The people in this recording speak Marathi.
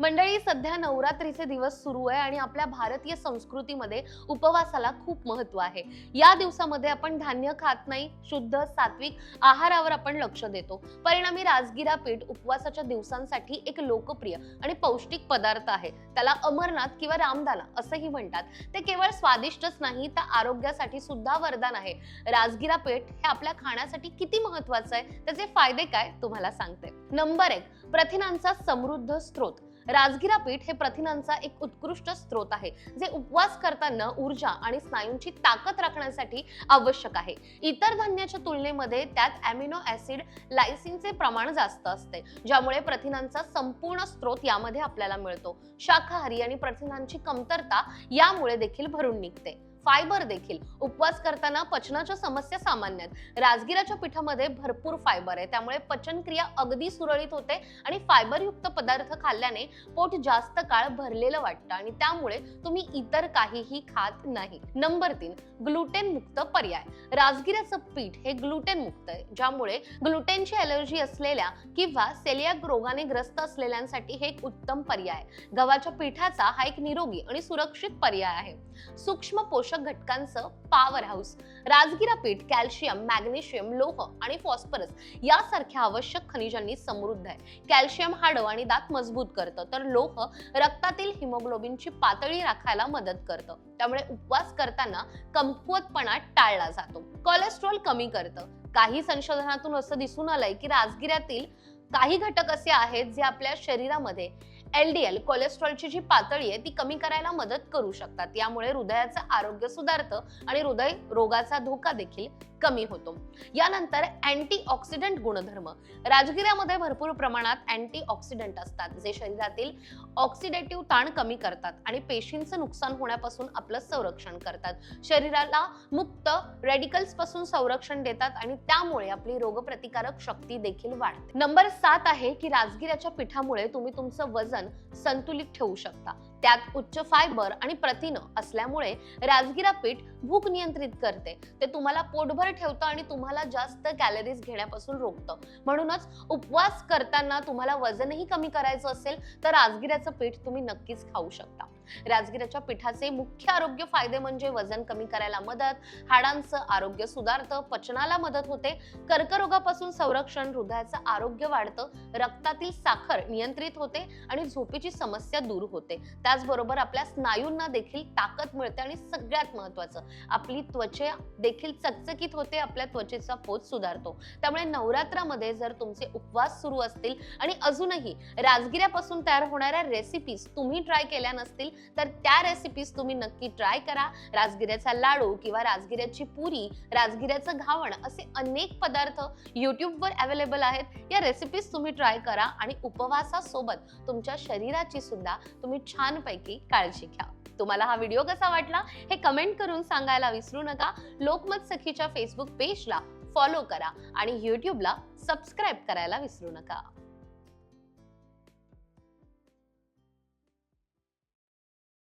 मंडळी सध्या नवरात्रीचे दिवस सुरू आहे आणि आपल्या भारतीय संस्कृतीमध्ये उपवासाला खूप महत्त्व आहे. या दिवसामध्ये आपण धान्य खात नाही शुद्ध सात्विक आहारावर आपण लक्ष देतो. परिणामी राजगिरा पीठ उपवासाच्या दिवसांसाठी एक लोकप्रिय आणि पौष्टिक पदार्थ आहे. त्याला अमरनाथ किंवा रामदाना असंही म्हणतात. ते केवळ स्वादिष्टच नाही तर आरोग्यासाठी सुद्धा वरदान आहे. राजगिरा पीठ हे आपल्या खाण्यासाठी किती महत्वाचं आहे? त्याचे फायदे काय? तुम्हाला सांगते. नंबर एक प्रथिनांचा समृद्ध स्रोत. राजगिरा पीठ हे प्रथिनांचा एक उत्कृष्ट स्रोत आहे जे उपवास करताना ऊर्जा आणि स्नायूंची ताकद राखण्यासाठी आवश्यक आहे. इतर धान्याच्या तुलनेमध्ये त्यात अमिनो ऍसिड लायसिनचे प्रमाण जास्त असते ज्यामुळे प्रथिनांचा संपूर्ण स्रोत यामध्ये आपल्याला मिळतो. शाकाहारी आणि प्रथिनांची कमतरता यामुळे देखील भरून निघते. फायबर देखील. उपवास करताना पचनाच्या समस्या सामान्य आहेत. राजगिराच्या पिठामध्ये भरपूर फायबर आहे. त्यामुळे पचनक्रिया अगदी सुरळीत होते आणि फायबरयुक्त पदार्थ खाल्ल्याने पोट जास्त काळ भरलेलं वाटतं आणि त्यामुळे तुम्ही इतर काहीही खात नाही. नंबर तीन ग्लुटेन मुक्त पर्याय. राजगिराचं पीठ हे ग्लुटेन मुक्त आहे ज्यामुळे ग्लुटेनची अलर्जी असलेल्या किंवा सेलियाक रोगाने ग्रस्त असलेल्यांसाठी हे एक उत्तम पर्याय आहे. गव्हाच्या पिठाचा हा एक निरोगी आणि सुरक्षित पर्याय आहे. सूक्ष्म पोषक घटकांचं पॉवर हाऊस राजगिरा पीठ कॅल्शियम मॅग्नेशियम लोह आणि फॉस्फरस यासारख्या आवश्यक खनिजांनी समृद्ध आहे. कॅल्शियम हाडं आणि दात मजबूत करतं तर लोह रक्तातील हिमोग्लोबिनची पातळी राखायला मदत करतं. त्यामुळे उपवास करताना कमकुवतपणा टाळला जातो. कोलेस्ट्रॉल कमी करतं. काही संशोधनातून असं दिसून आलंय की राजगिऱ्यातील काही घटक असे आहेत जे आपल्या शरीरामध्ये एलडीएल कोलेस्ट्रॉलची जी पातळी आहे ती कमी करायला मदत करू शकतात. यामुळे हृदयाचं आरोग्य सुधारतं आणि हृदय रोगाचा धोका देखील कमी होतो. यानंतर अँटीऑक्सिडंट गुणधर्म. राजगिऱ्यामध्ये भरपूर प्रमाणात अँटीऑक्सिडंट असतात. जे शरीरातील ऑक्सिडेटिव्ह ताण कमी करतात आणि पेशींचं नुकसान होण्यापासून आपलं संरक्षण करतात. शरीराला मुक्त रेडिकल्सपासून संरक्षण देतात आणि त्यामुळे आपली रोगप्रतिकारक शक्ती देखील वाढते. नंबर सात आहे की राजगिऱ्याच्या पिठामुळे तुम्ही तुमचं वजन संतुलित ठेवू शकता. त्यात उच्च फायबर आणि प्रथिन असल्यामुळे राजगिरा पीठ भूक नियंत्रित करते. ते तुम्हाला पोटभर ठेवतं आणि तुम्हाला जास्त कॅलरीज घेण्यापासून रोखतं. म्हणूनच उपवास करताना तुम्हाला वजनही कमी करायचं असेल तर राजगिऱ्याचं पीठ तुम्ही नक्कीच खाऊ शकता. राजगिऱ्याच्या पिठाचे मुख्य आरोग्य फायदे म्हणजे वजन कमी करायला मदत हाडांचं आरोग्य सुधारतं पचनाला मदत होते कर्करोगापासून संरक्षण हृदयाचं आरोग्य वाढतं रक्तातील साखर नियंत्रित होते आणि झोपेची समस्या दूर होते. त्याचबरोबर आपल्या स्नायूंना देखील ताकद मिळते आणि सगळ्यात महत्वाचं आपली त्वचा देखील चकचकीत होते आपल्या त्वचेचा पोत सुधारतो. त्यामुळे नवरात्रामध्ये जर तुमचे उपवास सुरू असतील आणि अजूनही राजगिऱ्यापासून तयार होणाऱ्या रेसिपीज तुम्ही ट्राय केल्या नसतील तर त्या रेसिपीज तुम्ही नक्की ट्राय करा. राजगिऱ्याचा लाडू किंवा राजगिऱ्याची पुरी राजगिऱ्याचं घावण असे अनेक पदार्थ युट्यूबवर अवेलेबल आहेत. या रेसिपीज तुम्ही ट्राय करा आणि उपवासासोबत तुमच्या शरीराची सुद्धा तुम्ही छानपैकी काळजी घ्या. तुम्हाला हा व्हिडिओ कसा वाटला हे कमेंट करून सांगायला विसरू नका. लोकमत सखीच्या फेसबुक पेजला फॉलो करा आणि यूट्यूबला सबस्क्राईब करायला विसरू नका.